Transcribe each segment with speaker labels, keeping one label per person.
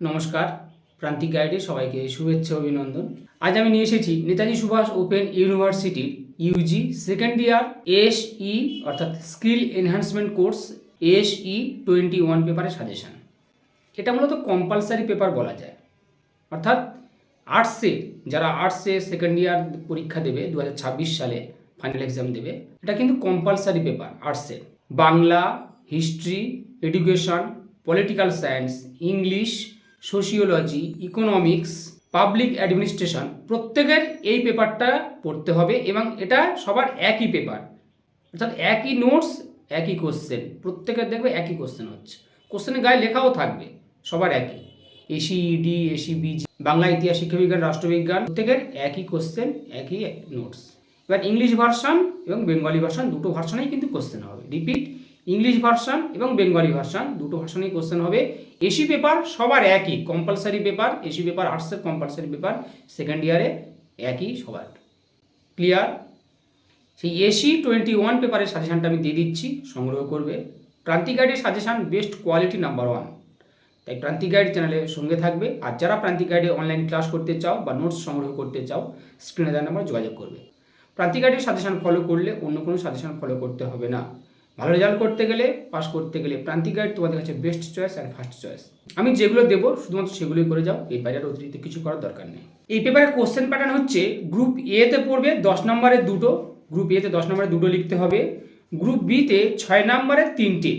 Speaker 1: নমস্কার, প্রান্তিক গাইডে সবাইকে শুভেচ্ছা, অভিনন্দন। আজ আমি নিয়ে এসেছি নেতাজি সুভাষ ওপেন ইউনিভার্সিটির UG second year S E অর্থাৎ skill enhancement course S E twenty one পেপারের সাজেশন। এটা মূলত কম্পালসারি পেপার বলা যায়। অর্থাৎ আর্টসে যারা আর্টসে সেকেন্ড ইয়ার পরীক্ষা দেবে দু হাজার ছাব্বিশ সালে ফাইনাল এক্সাম দেবে, এটা কিন্তু কম্পালসারি পেপার আর্টসের Bangla history education political science English sociology economics public administration প্রত্যেকের এই পেপারটা পড়তে হবে এবং এটা সবার একই পেপার অর্থাৎ একই নোটস একই কোশ্চেন প্রত্যেকের দেখবে একই কোশ্চেন হচ্ছে। কোশ্চেনের গায়ে লেখাও থাকবে, সবার একই। AC ED AC BG Bangla ইতিহাস, শিক্ষাবিজ্ঞান, রাষ্ট্রবিজ্ঞান, প্রত্যেকের একই কোশ্চেন একই নোটস এবার ইংলিশ ভার্সন এবং বেঙ্গলি ভার্সন দুটো ভার্সনেই কিন্তু কোশ্চেন হবে। রিপিট ইংলিশ ভার্সন এবং বেঙ্গলি ভার্সন দুটো ভার্সনেই কোশ্চেন হবে। এসি পেপার সবার একই কম্পালসারি পেপার, এসি পেপার আর্টসের কম্পালসারি পেপার সেকেন্ড ইয়ারে একই সবার। ক্লিয়ার সেই এসি টোয়েন্টি ওয়ান পেপারের সাজেশানটা আমি দিয়ে দিচ্ছি, সংগ্রহ করবে। প্রান্তিক গাইডের suggestion best quality number one তাই প্রান্তিক গাইড চ্যানেলের সঙ্গে থাকবে। আর যারা প্রান্তিক গাইডে অনলাইন ক্লাস করতে চাও বা নোটস সংগ্রহ করতে চাও স্ক্রিনে দেওয়ার নাম্বার যোগাযোগ করবে। প্রান্তিক গাইডের সাজেশান ফলো করলে অন্য কোনো সাজেশান ফলো করতে হবে না। ভালো রেজাল্ট করতে গেলে পাস করতে গেলে প্রান্তিক গাইড তোমাদের কাছে best choice and first choice আমি যেগুলো দেবো, শুধুমাত্র সেগুলোই করে যাও এই বাইরের অতিরিক্ত কিছু করার দরকার নেই। এই পেপারের কোশ্চেন প্যাটার্ন হচ্ছে গ্রুপ এতে পড়বে দশ নম্বরের দুটো গ্রুপ এতে দশ নম্বরের দুটো লিখতে হবে। গ্রুপ বিতে ছয় নম্বরের তিনটে।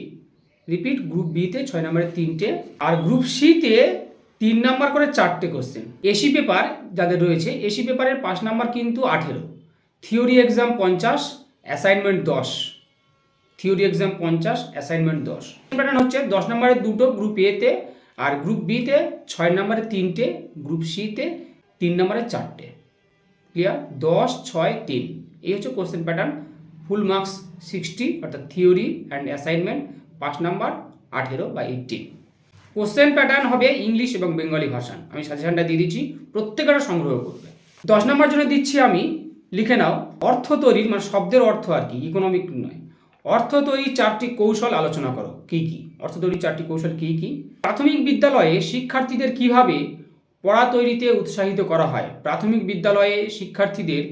Speaker 1: রিপিট গ্রুপ বিতে ছয় নম্বরের তিনটে। আর গ্রুপ সিতে তিন নাম্বার করে চারটে কোশ্চেন এসি পেপার যাদের রয়েছে এসি পেপারের পাঁচ নাম্বার কিন্তু আঠেরো। থিওরি এক্সাম পঞ্চাশ অ্যাসাইনমেন্ট দশ। থিওরি এক্সাম পঞ্চাশ অ্যাসাইনমেন্ট দশ। প্যাটার্ন হচ্ছে দশ নম্বরের দুটো গ্রুপ এতে আর গ্রুপ বিতে ছয় নম্বরে তিনটে গ্রুপ সিতে তিন নম্বরে চারটে। ক্লিয়ার দশ, ছয়, তিন। এই হচ্ছে question pattern full marks sixty অর্থাৎ থিওরি অ্যান্ড অ্যাসাইনমেন্ট পাঁচ নাম্বার, আঠেরো বা এইটিন কোশ্চেন প্যাটার্ন হবে ইংলিশ এবং বেঙ্গলি ভাষা আমি সাজেশনটা দিয়ে দিচ্ছি, প্রত্যেকেরা সংগ্রহ করবে। দশ নম্বর জন্য দিচ্ছি আমি, লিখে নাও, অর্থ তৈরির মানে শব্দের অর্থ আর কি ইকোনমিক নয়। অর্থ তৈরির চারটি কৌশল আলোচনা করো। কি কি? অর্থ তৈরির চারটি কৌশল কি কি? প্রাথমিক বিদ্যালয়ে শিক্ষার্থীদের কীভাবে পড়া তৈরিতে উৎসাহিত করা হয়? প্রাথমিক বিদ্যালয়ে শিক্ষার্থীদের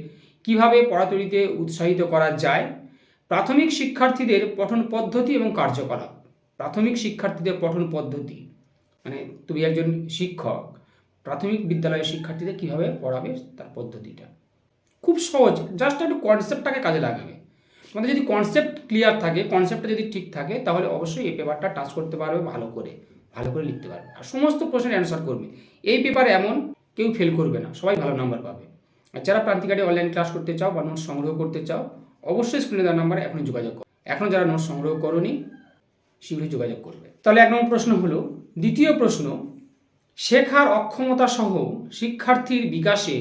Speaker 1: কীভাবে পড়া তৈরিতে উৎসাহিত করা যায়? প্রাথমিক শিক্ষার্থীদের পঠন পদ্ধতি এবং কার্যকলাপ। প্রাথমিক শিক্ষার্থীদের পঠন পদ্ধতি। মানে তুমি একজন শিক্ষক, প্রাথমিক বিদ্যালয়ের শিক্ষার্থীদের কীভাবে পড়াবে তার পদ্ধতিটা? খুব সহজ জাস্ট একটু কনসেপ্টটাকে কাজে লাগাবে। তোমাদের যদি কনসেপ্ট ক্লিয়ার থাকে কনসেপ্টটা যদি ঠিক থাকে, তাহলে অবশ্যই এই পেপারটা টাচ করতে পারবে ভালো করে ভালো করে লিখতে পারবে। আর সমস্ত প্রশ্নের অ্যান্সার করবে। এই পেপার এমন কেউ ফেল করবে না, সবাই ভালো নাম্বার পাবে। আর যারা প্রান্তিকাটে অনলাইন ক্লাস করতে চাও বা নোটস সংগ্রহ করতে চাও, অবশ্যই স্ক্রিনে দেওয়ার নাম্বারে এখনই যোগাযোগ করো। এখন যারা নোটস সংগ্রহ করনি, শীঘ্রই যোগাযোগ করবে। তাহলে এক নম্বর প্রশ্ন হলো, দ্বিতীয় প্রশ্ন, শেখার অক্ষমতা সহ শিক্ষার্থীর বিকাশে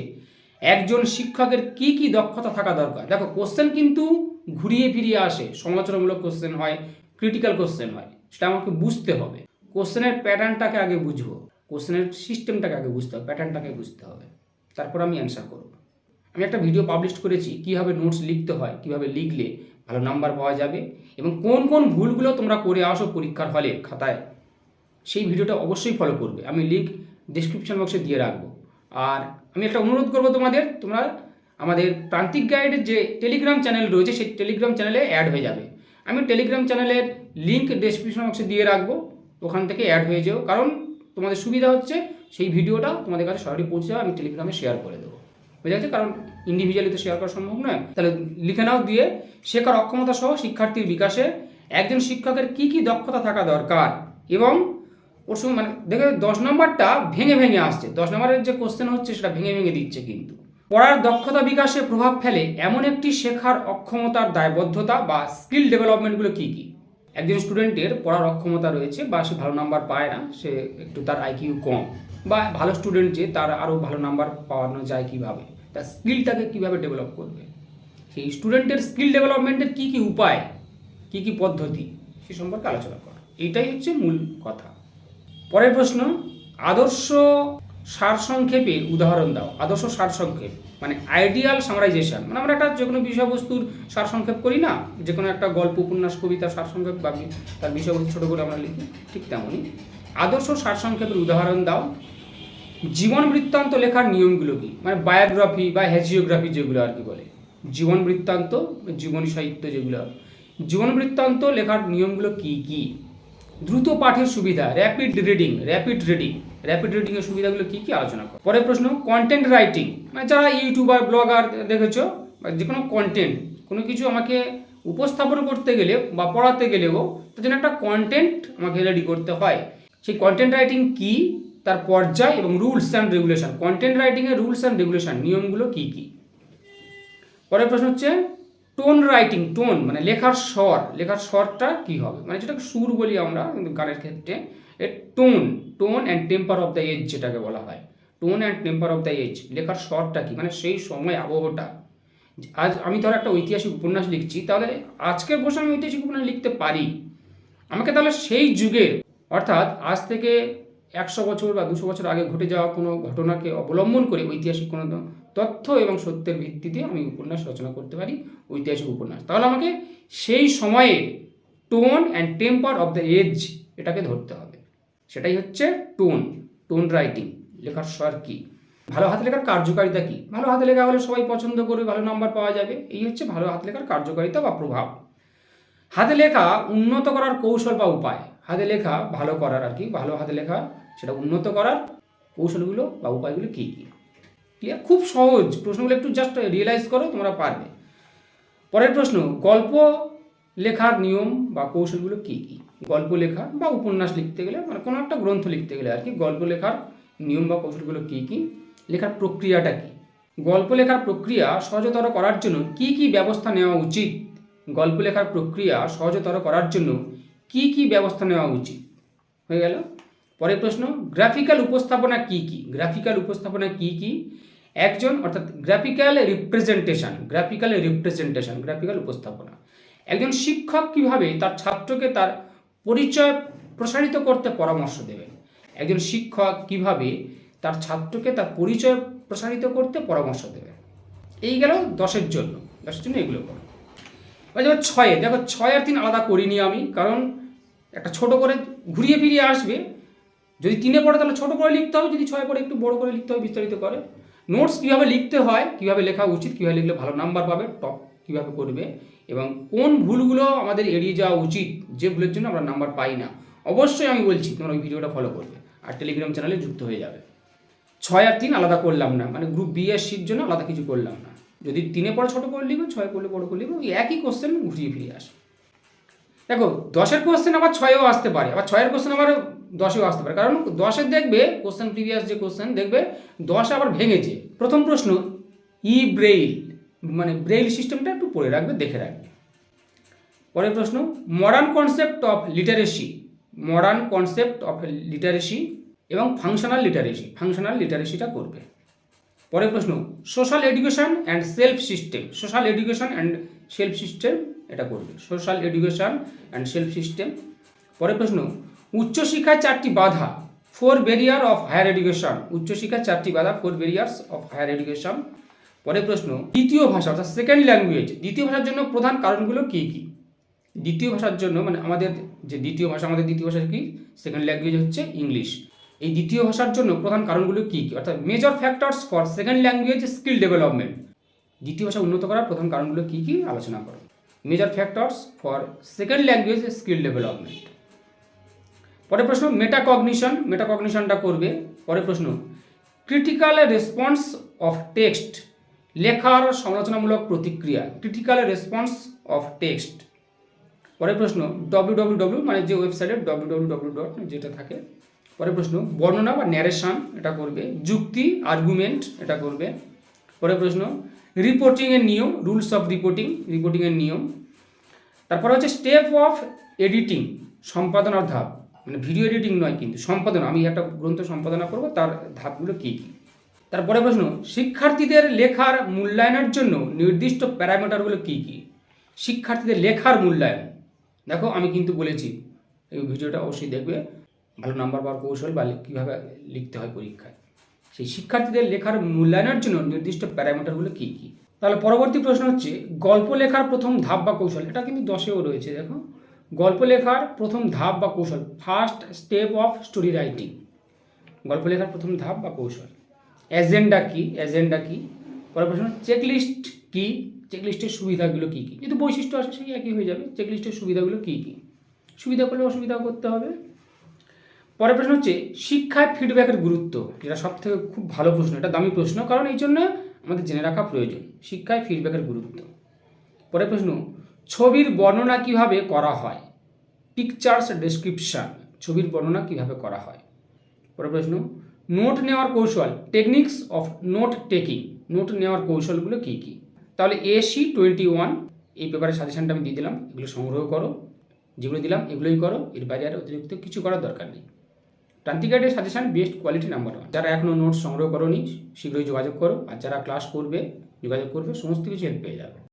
Speaker 1: একজন শিক্ষকের কি কি দক্ষতা থাকা দরকার? দেখো কোশ্চেন কিন্তু ঘুরিয়ে ফিরিয়ে আসে, সমালোচনামূলক কোশ্চেন হয় ক্রিটিক্যাল কোশ্চেন হয়, সেটা আমাকে বুঝতে হবে। কোশ্চেনের প্যাটার্নটাকে আগে বুঝব কোশ্চেনের সিস্টেমটাকে আগে বুঝতে হবে প্যাটার্নটাকে বুঝতে হবে। তারপর আমি অ্যান্সার করব। আমি একটা ভিডিও পাবলিশ করেছি, কীভাবে নোটস লিখতে হয়, কীভাবে লিখলে ভালো নাম্বার পাওয়া যাবে এবং কোন কোন ভুলগুলো তোমরা করে আসো পরীক্ষার হলে খাতায়, সেই ভিডিওটা অবশ্যই ফলো করবে। আমি লিঙ্ক ডিসক্রিপশন বক্সে দিয়ে রাখব। আর আমি একটা অনুরোধ করব তোমাদের, তোমরা আমাদের প্রান্তিক গাইডের যে টেলিগ্রাম চ্যানেল রয়েছে, সেই টেলিগ্রাম চ্যানেলে অ্যাড হয়ে যাবে। আমি টেলিগ্রাম চ্যানেলের লিঙ্ক ডিসক্রিপশন বক্সে দিয়ে রাখব, ওখান থেকে অ্যাড হয়ে যেও। কারণ তোমাদের সুবিধা হচ্ছে, সেই ভিডিওটা তোমাদের কাছে সরাসরি পৌঁছে যাবে, আমি টেলিগ্রামে শেয়ার করে দেবো। বুঝে যাচ্ছে কারণ ইন্ডিভিজুয়ালি তো শেয়ার করা সম্ভব নয়। তাহলে লিখে নাও দিয়ে শেখার অক্ষমতা সহ শিক্ষার্থীর বিকাশে একজন শিক্ষকের কি কি দক্ষতা থাকা দরকার এবং ওর সঙ্গে মানে দেখে দশ নম্বরটা ভেঙে ভেঙে আসছে। দশ নম্বরের যে কোশ্চেন হচ্ছে, সেটা ভেঙে ভেঙে দিচ্ছে কিন্তু। পড়ার দক্ষতা বিকাশে প্রভাব ফেলে এমন একটি শেখার অক্ষমতার দায়বদ্ধতা বা স্কিল ডেভেলপমেন্টগুলো কী কী? একজন স্টুডেন্টের পড়ার অক্ষমতা রয়েছে বা সে ভালো নাম্বার পায় না, সে একটু তার আইকিউ কম, বা ভালো স্টুডেন্ট যে তার আরও ভালো নাম্বার পাওয়ানো যায় কীভাবে, তার স্কিলটাকে কীভাবে ডেভেলপ করবে? সেই স্টুডেন্টের স্কিল ডেভেলপমেন্টের কী কী উপায়, কী কী পদ্ধতি, সে সম্পর্কে আলোচনা করা। এইটাই হচ্ছে মূল কথা। পরের প্রশ্ন, আদর্শ সারসংক্ষেপের উদাহরণ দাও, আদর্শ সারসংক্ষেপ মানে আইডিয়াল সামারাইজেশন মানে আমরা একটা যে কোনো বিষয়বস্তুর সারসংক্ষেপ করি না যে কোনো একটা গল্প, উপন্যাস, কবিতা, সারসংক্ষেপ বা তার বিষয়বস্তু ছোটো করে আমরা লিখি, ঠিক তেমনই। আদর্শ সারসংক্ষেপের উদাহরণ দাও, জীবন বৃত্তান্ত লেখার নিয়মগুলো কি? মানে বায়োগ্রাফি বা হ্যাজিওগ্রাফি যেগুলো আর কি বলে। জীবন বৃত্তান্ত, জীবনী সাহিত্য যেগুলো। জীবন বৃত্তান্ত লেখার নিয়মগুলো কি কি? দ্রুত পাঠের সুবিধা rapid reading rapid reading rapid রিডিংয়ের সুবিধাগুলো কি কি আলোচনা করো? পরের প্রশ্ন কন্টেন্ট রাইটিং মানে যারা ইউটিউবার, ব্লগার দেখেছ, বা যে কোনো কন্টেন্ট কোনো কিছু আমাকে উপস্থাপন করতে গেলে বা পড়াতে গেলেও তার জন্য একটা কন্টেন্ট আমাকে রেডি করতে হয়। সেই কন্টেন্ট রাইটিং কি? তার পর্যায় এবং রুলস অ্যান্ড রেগুলেশন কন্টেন্ট রাইটিংয়ের রুলস অ্যান্ড রেগুলেশন নিয়মগুলো কি কি? পরের প্রশ্ন হচ্ছে টোন রাইটিং টোন মানে লেখার স্বর, লেখার স্বরটা কি হবে? মানে যেটাকে সুর বলি আমরা গানের ক্ষেত্রে a tone tone and temper of the age যেটাকে বলা হয়। Tone and temper of the age লেখার স্বরটা কি? মানে সেই সময় আবহটা। আজ আমি ধর একটা ঐতিহাসিক উপন্যাস লিখছি, তাহলে আজকের বসে আমি ঐতিহাসিক উপন্যাস লিখতে পারি। আমাকে তাহলে সেই যুগের, অর্থাৎ আজ থেকে একশো বছর বা দুশো বছর আগে ঘটে যাওয়া কোনো ঘটনাকে অবলম্বন করে ঐতিহাসিক কোনো তথ্য এবং সত্যের ভিত্তিতে আমি উপন্যাস রচনা করতে পারি, ঐতিহাসিক উপন্যাস। তাহলে আমাকে সেই সময়ে tone and temper of the age এটাকে ধরতে হবে। সেটাই হচ্ছে টোন টোন রাইটিং লেখার স্বর কী? ভালো হাতে লেখার কার্যকারিতা কী? ভালো হাতে লেখা হলে সবাই পছন্দ করবে, ভালো নাম্বার পাওয়া যাবে। এই হচ্ছে ভালো হাতে লেখার কার্যকারিতা বা প্রভাব। হাতে লেখা উন্নত করার কৌশল বা উপায়। হাতে লেখা ভালো করার আর কি, ভালো হাতে লেখা সেটা উন্নত করার কৌশলগুলো বা উপায়গুলো কী কী? ক্লিয়ার খুব সহজ। প্রশ্নগুলো একটু জাস্ট রিয়েলাইজ করো, তোমরা পারবে। পরের প্রশ্ন, গল্প লেখার নিয়ম বা কৌশলগুলো কী কী? গল্প লেখা বা উপন্যাস লিখতে গেলে মানে কোনো একটা গ্রন্থ লিখতে গেলে আর কি, গল্প লেখার নিয়ম বা কৌশলগুলো কী কী? লেখার প্রক্রিয়াটা কী? গল্প লেখার প্রক্রিয়া সহজতর করার জন্য কী কী ব্যবস্থা নেওয়া উচিত? গল্প লেখার প্রক্রিয়া সহজতর করার জন্য কী কী ব্যবস্থা নেওয়া উচিত? হয়ে গেল? পরের প্রশ্ন গ্রাফিক্যাল উপস্থাপনা কি কি? গ্রাফিক্যাল উপস্থাপনা কি কি? একজন, অর্থাৎ graphical representation graphical representation graphical উপস্থাপনা। একজন শিক্ষক কীভাবে তার ছাত্রকে তার পরিচয় প্রসারিত করতে পরামর্শ দেবেন? একজন শিক্ষক কীভাবে তার ছাত্রকে তার পরিচয় প্রসারিত করতে পরামর্শ দেবে এই গেল দশের জন্য। দশের জন্য এগুলো করো। এবার যাব ছয়ে, দেখো ছয় আর তিন আলাদা করিনি আমি, কারণ একটা ছোট করে ঘুরিয়ে ফিরিয়ে আসবে যদি তিনে পড়ে তাহলে ছোট করে লিখতে হবে, যদি ছয় পড়ে একটু বড় করে লিখতে হবে, বিস্তারিত করে। নোটস কীভাবে লিখতে হয়, কীভাবে লেখা উচিত, কীভাবে লিখলে ভালো নাম্বার পাবে টপ কীভাবে করবে এবং কোন ভুলগুলো আমাদের এড়িয়ে যাওয়া উচিত, যে ভুলের জন্য আমরা নাম্বার পাই না, অবশ্যই আমি বলছি, তোমরা ওই ভিডিওটা ফলো করবে আর টেলিগ্রাম চ্যানেলে যুক্ত হয়ে যাবে। ছয় আর তিন আলাদা করলাম না মানে গ্রুপ বি এর সিট জন্য আলাদা কিছু করলাম না। যদি তিনে পড়ে ছোটো করে লিখবে ছয় পড়লে বড় করে লিখবে একই কোশ্চেন ঘুরিয়ে ফিরিয়ে আসে। দেখো, দশের কোশ্চেন আবার ছয়েও আসতে পারে, আবার ছয়ের কোশ্চেন আবার দশেও আসতে পারে। কারণ দশের দেখবে কোশ্চেন প্রিভিয়াস যে কোশ্চেন দেখবে দশ আবার ভেঙেছে। প্রথম প্রশ্ন, ই ব্রেইল মানে ব্রেইল সিস্টেমটা একটু পড়ে রাখবে, দেখে রাখবে। পরের প্রশ্ন modern concept of literacy modern concept of literacy এবং ফাংশনাল লিটারেসি ফাংশনাল লিটারেসিটা করবে। পরের প্রশ্ন social education and self system social education and self system এটা করবে। Social education and self system পরের প্রশ্ন, উচ্চশিক্ষায় চারটি বাধা four barrier of higher education উচ্চশিক্ষার চারটি বাধা four barriers of higher education পরের প্রশ্ন, দ্বিতীয় ভাষা অর্থাৎ সেকেন্ড ল্যাঙ্গুয়েজ দ্বিতীয় ভাষার জন্য প্রধান কারণগুলো কী কী? দ্বিতীয় ভাষার জন্য মানে আমাদের যে দ্বিতীয় ভাষা, আমাদের দ্বিতীয় ভাষা কি? সেকেন্ড ল্যাঙ্গুয়েজ হচ্ছে ইংলিশ এই দ্বিতীয় ভাষার জন্য প্রধান কারণগুলো কী কী? অর্থাৎ major factors for second language skill development দ্বিতীয় ভাষা উন্নত করার প্রধান কারণগুলো কী কী? আলোচনা করো। Major factors for second language skill development পরের প্রশ্ন মেটাকগনিশন মেটাকগনিশনটা করবে। পরের প্রশ্ন ক্রিটিক্যাল রেসপন্স অফ টেক্সট লেখার সমালোচনামূলক প্রতিক্রিয়া ক্রিটিক্যাল রেসপন্স অফ টেক্সট পরের প্রশ্ন ডব্লিউ মানে যে ওয়েবসাইটে ডব্লিউ ডট যেটা থাকে। পরের প্রশ্ন, বর্ণনা বা ন্যারেশন এটা করবে। যুক্তি আর্গুমেন্ট এটা করবে। পরের প্রশ্ন রিপোর্টিংয়ের নিয়ম রুলস অফ রিপোর্টিং রিপোর্টিংয়ের নিয়ম। তারপরে হচ্ছে স্টেপ অফ এডিটিং সম্পাদনার ধাপ। মানে ভিডিও এডিটিং নয় কিন্তু, সম্পাদনা। আমি একটা গ্রন্থ সম্পাদনা করব, তার ধাপগুলো কী কী? তারপরে প্রশ্ন, শিক্ষার্থীদের লেখার মূল্যায়নের জন্য নির্দিষ্ট প্যারামিটারগুলো কী কী? শিক্ষার্থীদের লেখার মূল্যায়ন। দেখো, আমি কিন্তু বলেছি, এই ভিডিওটা অবশ্যই দেখবে। ভালো নাম্বার পাওয়ার কৌশল বা কীভাবে লিখতে হয় পরীক্ষায়। সেই শিক্ষার্থীদের লেখার মূল্যায়নের জন্য নির্দিষ্ট প্যারামিটারগুলো কী কী? তাহলে পরবর্তী প্রশ্ন হচ্ছে, গল্প লেখার প্রথম ধাপ বা কৌশল, এটা কিন্তু দশেও রয়েছে, দেখো। গল্প লেখার প্রথম ধাপ বা কৌশল first step of story writing গল্প লেখার প্রথম ধাপ বা কৌশল। এজেন্ডা কি? এজেন্ডা কি? পরের প্রশ্ন চেকলিস্ট কি? চেকলিস্টের সুবিধাগুলো কী কী? যেহেতু বৈশিষ্ট্য আছে সেই একই হয়ে যাবে। চেকলিস্টের সুবিধাগুলো কী কী? সুবিধা করলে অসুবিধা করতে হবে। পরের প্রশ্ন হচ্ছে, শিক্ষায় ফিডব্যাকের গুরুত্ব? যেটা সব থেকে খুব ভালো প্রশ্ন, এটা দামি প্রশ্ন, কারণ এই জন্য আমাদের জেনে রাখা প্রয়োজন, শিক্ষায় ফিডব্যাকের গুরুত্ব। পরের প্রশ্ন, ছবির বর্ণনা কীভাবে করা হয়? পিকচার্স ডেসক্রিপশন ছবির বর্ণনা কীভাবে করা হয়? পরের প্রশ্ন নোট নেওয়ার কৌশল techniques of note taking note নেওয়ার কৌশলগুলো কী কী? তাহলে এসি টোয়েন্টি ওয়ান এই পেপারের সাজেশনটা আমি দিয়ে দিলাম, এগুলো সংগ্রহ করো, যেগুলো দিলাম, এগুলোই করো, এর বাইরে আর অতিরিক্ত কিছু করার দরকার নেই। ক্রান্তি গাইডের suggestion best quality number one যারা এখনও নোটস সংগ্রহ করোনি, শীঘ্রই যোগাযোগ করো। আর যারা ক্লাস করবে, যোগাযোগ করবে, সমস্ত কিছু হেল্প পেয়ে যাবে।